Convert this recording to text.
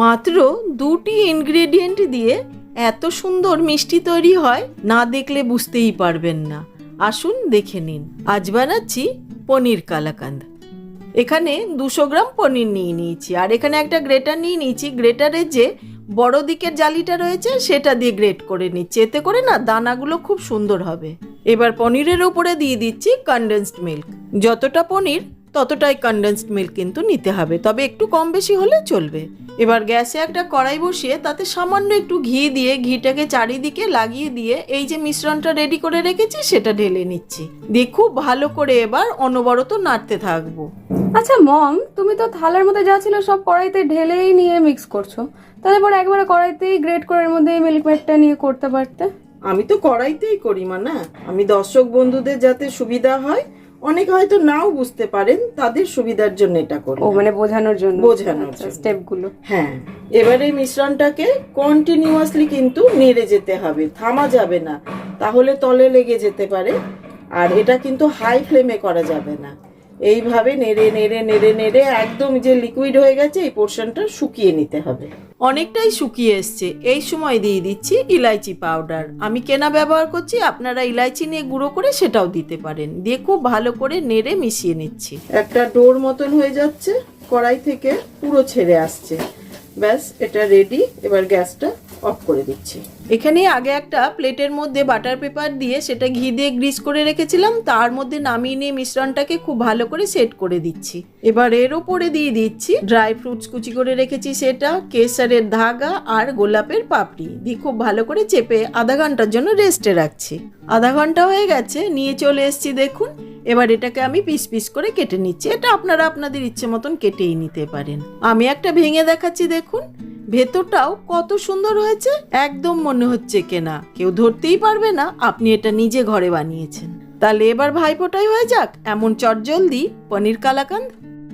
মাত্র দুটি ইনগ্রেডিয়েন্ট দিয়ে এত সুন্দর মিষ্টি তৈরি হয়, না দেখলে বুঝতেই পারবেন না। আসুন দেখে নিন। আজ বানাচ্ছি পনির কালাকান্দ। এখানে দুশো গ্রাম পনির নিয়ে নিয়েছি। আর এখানে একটা গ্রেটার নিয়ে নিয়েছি। গ্রেটারের যে বড় দিকের জালিটা রয়েছে, সেটা দিয়ে গ্রেট করে নিচ্ছি। এতে করে না দানাগুলো খুব সুন্দর হবে। এবার পনিরের উপরে দিয়ে দিচ্ছি কনডেন্সড মিল্ক যতটা পনির ততটাই কনডেন্সড মিল্ক কিন্তু নিতে হবে। তবে একটু কম বেশি হলে চলবে। এবার গ্যাসে একটা কড়াই বসিয়ে তাতে সামান্য একটু ঘি দিয়ে ঘিটাকে চারিদিকে লাগিয়ে দিয়ে এই যে মিশ্রণটা রেডি করে রেখেছি সেটা ঢেলে নিচ্ছি। দিয়ে খুব ভালো করে এবার অনবরত নাড়তে থাকব। আচ্ছা মম তুমি তো থালার মধ্যে যা ছিল সব কড়াইতে ঢেলেই নিয়ে মিক্স করছ। তাহলে পরে একবারে কড়াইতেই গ্রেট করে এর মধ্যে মিল্ক মেডটা নিয়ে করতে পারতে? আমি তো কড়াইতেই করি মা না আমি দর্শক বন্ধুদের যাতে সুবিধা হয় অনেক হয়তো নাও বুঝতে পারেন তাদের সুবিধার জন্য এটা করি ও মানে বোঝানোর জন্য। বোঝানোর জন্য। স্টেপগুলো হ্যাঁ এবারে মিশ্রণটাকে কন্টিনিউয়াসলি কিন্তু নেড়ে যেতে হবে থামা যাবে না তাহলে তলে লেগে যেতে পারে আর এটা কিন্তু হাই ফ্লেমে করা যাবে না। এইভাবে নেড়ে নেড়ে নেড়ে নেড়ে একদম যে লিকুইড হয়ে গেছে এই পোর্শনটা শুকিয়ে নিতে হবে। অনেকটাই শুকিয়ে এসছে। এই সময় দিয়ে দিচ্ছি ইলাইচি পাউডার আমি কেনা ব্যবহার করছি আপনারা ইলাইচি নিয়ে গুঁড়ো করে সেটাও দিতে পারেন। দিয়ে খুব ভালো করে নেড়ে মিশিয়ে নিচ্ছি। একটা ডোর মতন হয়ে যাচ্ছে কড়াই থেকে পুরো ছেড়ে আসছে। ব্যাস এটা রেডি এবার গ্যাসটা অফ করে দিচ্ছি। এখানে আগে একটা প্লেটের মধ্যে বাটার পেপার দিয়ে সেটা ঘি দিয়ে গ্রিস করে রেখেছিলাম, তার মধ্যে নামিয়ে নিয়ে মিশ্রণটাকে খুব ভালো করে সেট করে দিচ্ছি। এবার এর ওপরে দিয়ে দিচ্ছি ড্রাই ফ্রুটস কুচি করে রেখেছি সেটা কেসারের ধাগা আর গোলাপের পাপড়ি। দিয়ে খুব ভালো করে চেপে আধা ঘণ্টার জন্য রেস্টে রাখছি। আধা ঘণ্টা হয়ে গেছে, নিয়ে চলে এসছি দেখুন। এবার এটাকে আমি পিস পিস করে কেটে নিচ্ছি। এটা আপনারা আপনাদের ইচ্ছে মতন কেটেই নিতে পারেন। আমি একটা ভেঙে দেখাচ্ছি দেখুন। ভেতরটাও কত সুন্দর হয়েছে, একদম মনে হচ্ছে কেনা। কেউ ধরতেই পারবে না আপনি এটা নিজে ঘরে বানিয়েছেন। তাহলে এবার ভাইফোঁটাই হয়ে যাক, এমন চটজলদি পনির কালাকান্দ।